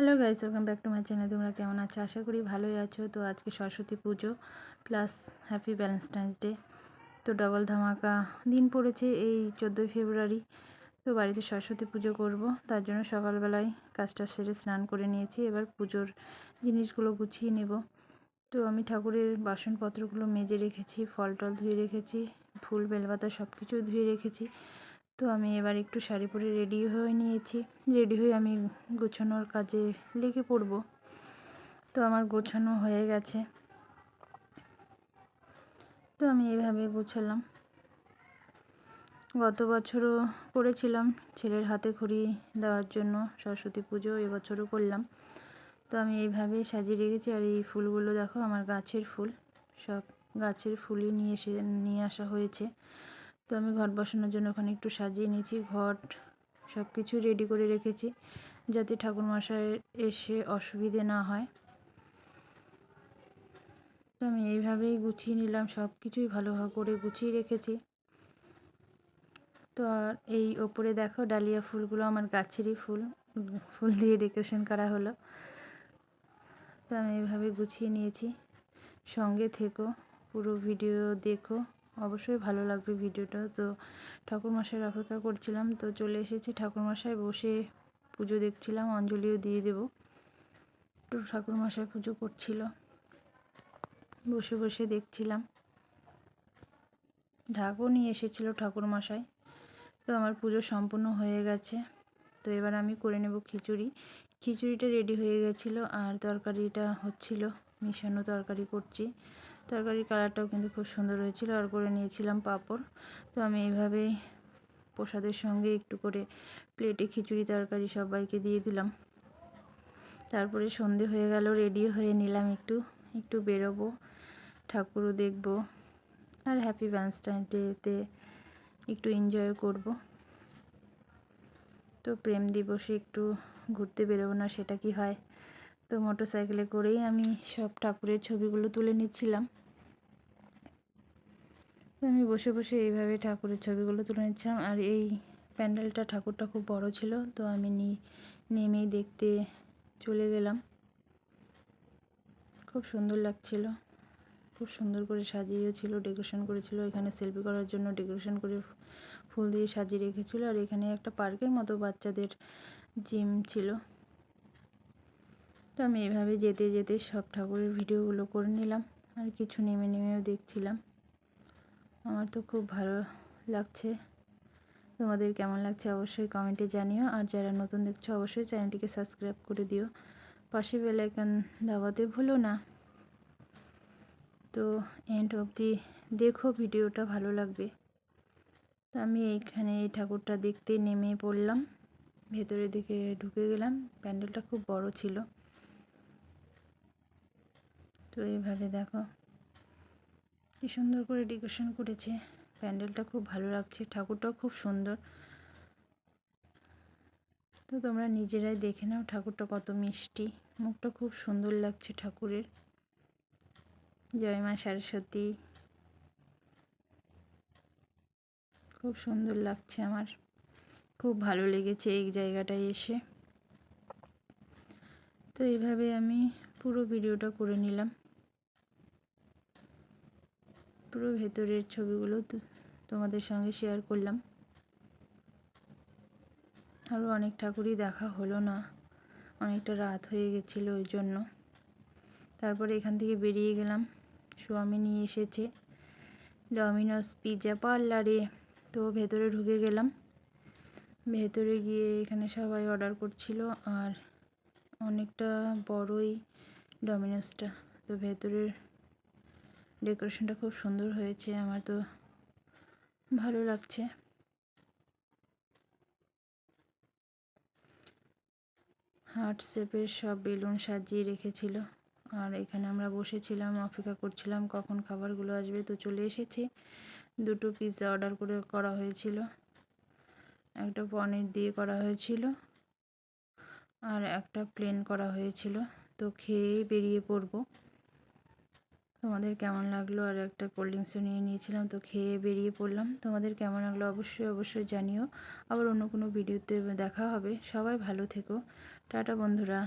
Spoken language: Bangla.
Hello guys welcome back to my channel তোমরা কেমন আছো? আশা করি ভালোই আছো। তো আজকে Saraswati Puja plus happy Valentine's Day তো ডবল ধামাকা দিন পড়েছে এই চোদ্দোই ফেব্রুয়ারি। তো বাড়িতে সরস্বতী পুজো করব। তার জন্য সকালবেলায় কাজটা সেরে স্নান করে নিয়েছি। এবার পুজোর জিনিসগুলো গুছিয়ে নেব। তো আমি ঠাকুরের বাসনপত্রগুলো মেজে রেখেছি ফল টল ধুয়ে রেখেছি, ফুল, বেলপাতা সব কিছু ধুয়ে রেখেছি। তো আমি এবার একটু শাড়ি পরে রেডি হয়ে নিয়েছি। রেডি হয়ে আমি গোছানোর কাজে লেগে পড়ব। তো আমার গোছানো হয়ে গেছে। তো আমি এভাবে গোছালাম। গত বছরও করেছিলাম ছেলের হাতে খড়ি দেওয়ার জন্য সরস্বতী পুজো, এবছরও করলাম। তো আমি এইভাবেই সাজিয়ে রেখেছি আর এই ফুলগুলো দেখো, আমার গাছের ফুল। সব গাছের ফুলই নিয়ে এসে, নিয়ে আসা হয়েছে। তো আমি ঘট বসানোর জন্য ওখানে একটু সাজিয়ে নিয়েছি, ঘট সব কিছু রেডি করে রেখেছি যাতে ঠাকুরমশাই এসে অসুবিধে না হয়। তো আমি এইভাবেই গুছিয়ে নিলাম সব কিছুই ভালো করে গুছিয়ে রেখেছি। তো আর এই ওপরে দেখো ডালিয়া ফুলগুলো আমার গাছেরই ফুল ফুল দিয়ে ডেকোরেশন করা হলো। তো আমি এইভাবে গুছিয়ে নিয়েছি। সঙ্গে থেকো, পুরো ভিডিও দেখো। অবশ্যই ভালো লাগবে ভিডিওটা। তো ঠাকুরমশাইয়ের অপেক্ষা করছিলাম, তো চলে এসেছি ঠাকুরমশাই বসে পুজো দেখছিলাম, অঞ্জলিও দিয়ে দেব। তো ঠাকুরমশাই পুজো করছিল, বসে বসে দেখছিলাম। ঢাকও নিয়ে এসেছিল ঠাকুরমশাই, তো আমার পুজো সম্পূর্ণ হয়ে গেছে। তো এবার আমি করে নেব খিচুড়ি। খিচুড়িটা রেডি হয়ে গেছিল আর তরকারিটা হচ্ছিল, মিশানো তরকারি করছি। তরকারির কালারটাও কিন্তু খুব সুন্দর হয়েছিল আর করে নিয়েছিলাম পাঁপড়। তো আমি এইভাবেই প্রসাদের সঙ্গে একটু করে প্লেটে খিচুড়ি, তরকারি সবাইকে দিয়ে দিলাম। তারপরে সন্ধে হয়ে গেল রেডি হয়ে নিলাম একটু একটু বেরোবো, ঠাকুরও দেখব আর হ্যাপি ভ্যালেন্টাইন ডেতে একটু এনজয় করব। তো প্রেম দিবসে একটু ঘুরতে বেরোবো না, সেটা কি হয়? তো মোটর সাইকেলে করেই আমি সব ঠাকুরের ছবিগুলো তুলে নিচ্ছিলাম। আমি বসে বসে এইভাবে ঠাকুরের ছবিগুলো তুলে নিচ্ছিলাম। আর এই প্যান্ডেলটা ঠাকুরটা খুব বড় ছিল, তো আমি নেমেই দেখতে চলে গেলাম। খুব সুন্দর লাগছিল। খুব সুন্দর করে সাজিয়েও ছিল, ডেকোরেশন করেছিল। এখানে সেলফি করার জন্য ডেকোরেশন করে ফুল দিয়ে সাজিয়ে রেখেছিল। আর এখানে একটা পার্কের মতো বাচ্চাদের জিম ছিল। তো আমি এভাবে যেতে যেতে সব ঠাকুরের ভিডিওগুলো করে নিলাম আর কিছু নেমে নেমেও দেখছিলাম। আমার তো খুব ভালো লাগছে। তোমাদের কেমন লাগছে অবশ্যই কমেন্টে জানিও। আর যারা নতুন দেখছ অবশ্যই চ্যানেলটিকে সাবস্ক্রাইব করে দিও। পাশে বেলাইকান দাবাতে ভুলো না। তো এন্ড অবধি দেখো ভিডিওটা ভালো লাগবে। তো আমি এইখানে এই ঠাকুরটা দেখতে নেমে পড়লাম। ভেতরের দিকে ঢুকে গেলাম। প্যান্ডেলটা খুব বড় ছিল। তো এইভাবে দেখো। কি সুন্দর করে ডেকোরেশন করেছে। প্যান্ডেলটা খুব ভালো লাগছে, ঠাকুরটাও খুব সুন্দর। তো তোমরা নিজেরাই দেখে নাও ঠাকুরটা কত মিষ্টি। মুখটা খুব সুন্দর লাগছে ঠাকুরের। জয় মা সরস্বতী। খুব সুন্দর লাগছে আমার। খুব ভালো লেগেছে এই জায়গাটায় এসে। তো এইভাবে আমি পুরো ভিডিওটা করে নিলাম। পুরো ভেতরের ছবিগুলো তোমাদের সঙ্গে শেয়ার করলাম। আরও অনেক ঠাকুরই দেখা হলো না। অনেকটা রাত হয়ে গেছিল ওই জন্য। তারপরে এখান থেকে বেরিয়ে গেলাম। স্বামী নিয়ে এসেছে ডমিনোস পিৎজা পার্লারে তো ভেতরে ঢুকে গেলাম। ভেতরে গিয়ে এখানে সবাই অর্ডার করছিল আর অনেকটা বড়ই ডমিনোসটা তো ভেতরের ডেকোরেশনটা খুব সুন্দর হয়েছে, আমার তো ভালো লাগছে। হার্ট শেপের সব বেলুন সাজিয়ে রেখেছিল। আর এখানে আমরা বসেছিলাম, অপেক্ষা করছিলাম কখন খাবারগুলো আসবে, তো চলে এসেছে। দুটো পিৎজা অর্ডার করে করা হয়েছিল। একটা পনির দিয়ে করা হয়েছিল। আর একটা প্লেন করা হয়েছিল। তো খেয়েই বেরিয়ে পড়ব। তোমাদের কেমন লাগল? আর একটা কোল্ড ড্রিঙ্কসও নিয়ে নিয়েছিলাম, তো খেয়ে বেরিয়ে পড়লাম। তোমাদের কেমন লাগল? অবশ্যই অবশ্যই জানিও। আবার অন্য কোনো ভিডিওতে দেখা হবে। সবাই ভালো থেকো। টাটা বন্ধুরা।